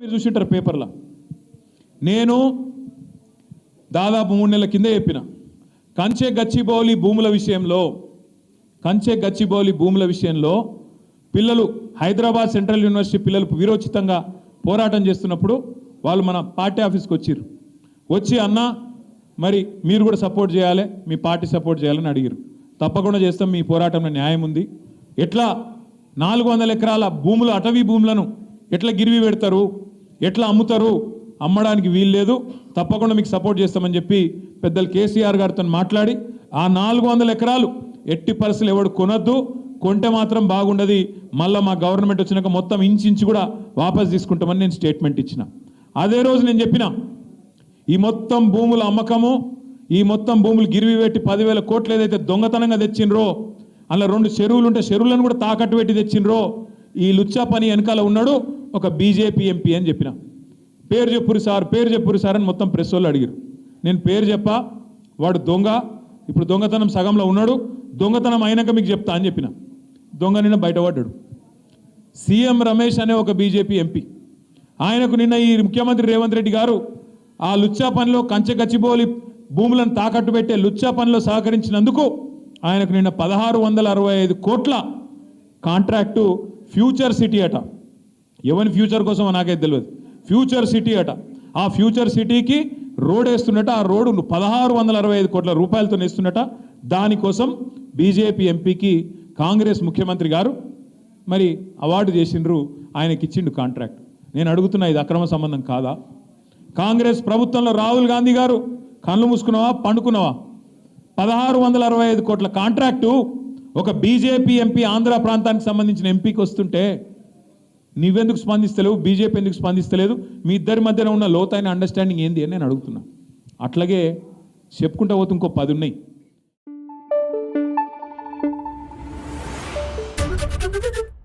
మీరు చూసింటారు పేపర్లో. నేను దాదాపు మూడు నెలల కిందే చెప్పిన. కంచె గచ్చిబౌలి భూముల విషయంలో కంచె గచ్చిబౌలి భూముల విషయంలో పిల్లలు హైదరాబాద్ సెంట్రల్ యూనివర్సిటీ పిల్లలు విరోచితంగా పోరాటం చేస్తున్నప్పుడు వాళ్ళు మన పార్టీ ఆఫీస్కి వచ్చిర్రు. వచ్చి అన్న మరి మీరు కూడా సపోర్ట్ చేయాలి మీ పార్టీ సపోర్ట్ చేయాలని అడిగారు తప్పకుండా చేస్తాం మీ పోరాటంలో న్యాయం ఉంది. ఎట్లా నాలుగు వందల ఎకరాల భూములు అటవీ భూములను ఎట్లా గిరివి పెడతారు? ఎట్లా అమ్ముతారు? అమ్మడానికి వీలు లేదు. తప్పకుండా మీకు సపోర్ట్ చేస్తామని చెప్పి పెద్దలు కేసీఆర్ గారితో మాట్లాడి ఆ నాలుగు వందల ఎకరాలు ఎట్టి పరిస్థితులు ఎవడు కొనొద్దు. కొంటే మాత్రం బాగుండదు. మళ్ళీ మా గవర్నమెంట్ వచ్చినాక మొత్తం ఇంచించి కూడా వాపస్ తీసుకుంటామని నేను స్టేట్మెంట్ ఇచ్చిన. అదే రోజు నేను చెప్పిన ఈ మొత్తం భూముల అమ్మకము ఈ మొత్తం భూములు గిరివి పెట్టి పదివేల కోట్లు ఏదైతే దొంగతనంగా తెచ్చిండ్రో అలా రెండు చెరువులు ఉంటే చెరువులను కూడా తాకట్టు పెట్టి తెచ్చిండ్రో ఈ లుచ్చా పని వెనకాల ఉన్నాడు. ఒక బీజేపీ ఎంపీ అని చెప్పిన. పేరు చెప్పురు సార్ పేరు చెప్పురు సార్ అని మొత్తం ప్రెస్ వాళ్ళు అడిగారు నేను పేరు చెప్పా వాడు దొంగ ఇప్పుడు దొంగతనం సగంలో ఉన్నాడు దొంగతనం అయినాక మీకు చెప్తా అని చెప్పిన. దొంగ నిన్న బయటపడ్డాడు. సీఎం రమేష్ అనే ఒక బీజేపీ ఎంపీ. ఆయనకు నిన్న ఈ ముఖ్యమంత్రి రేవంత్ రెడ్డి గారు ఆ లుచ్చా పనిలో కంచె గచ్చిబోలి భూములను తాకట్టు పెట్టే లుచ్చా పనిలో సహకరించినందుకు ఆయనకు నిన్న పదహారు వందల అరవై ఐదు కోట్ల కాంట్రాక్టు ఫ్యూచర్ సిటీ అట. ఎవరి ఫ్యూచర్ కోసమో నాకైతే తెలియదు. ఫ్యూచర్ సిటీ అట. ఆ ఫ్యూచర్ సిటీకి రోడ్ వేస్తున్నట్ట ఆ రోడ్డు పదహారు వందల అరవై ఐదు కోట్ల రూపాయలతో వేస్తున్నట దానికోసం బీజేపీ ఎంపీకి కాంగ్రెస్ ముఖ్యమంత్రి గారు మరి అవార్డు చేసిండ్రు ఆయనకి ఇచ్చిండు కాంట్రాక్ట్. నేను అడుగుతున్నా ఇది అక్రమ సంబంధం కాదా? కాంగ్రెస్ ప్రభుత్వంలో రాహుల్ గాంధీ గారు కళ్ళు మూసుకున్నావా పండుకున్నావా? పదహారు వందల అరవై ఐదు కోట్ల కాంట్రాక్టు ఒక బీజేపీ ఎంపీ ఆంధ్ర ప్రాంతానికి సంబంధించిన ఎంపీకి వస్తుంటే నువ్వెందుకు స్పందిస్తలేవు? బీజేపీ ఎందుకు స్పందిస్తలేదు? మీ ఇద్దరి మధ్యన ఉన్న లోతైన అండర్స్టాండింగ్ ఏంది అని నేను అడుగుతున్నా. అట్లాగే చెప్పుకుంటా పోతే ఇంకో పది ఉన్నాయి. Thank you.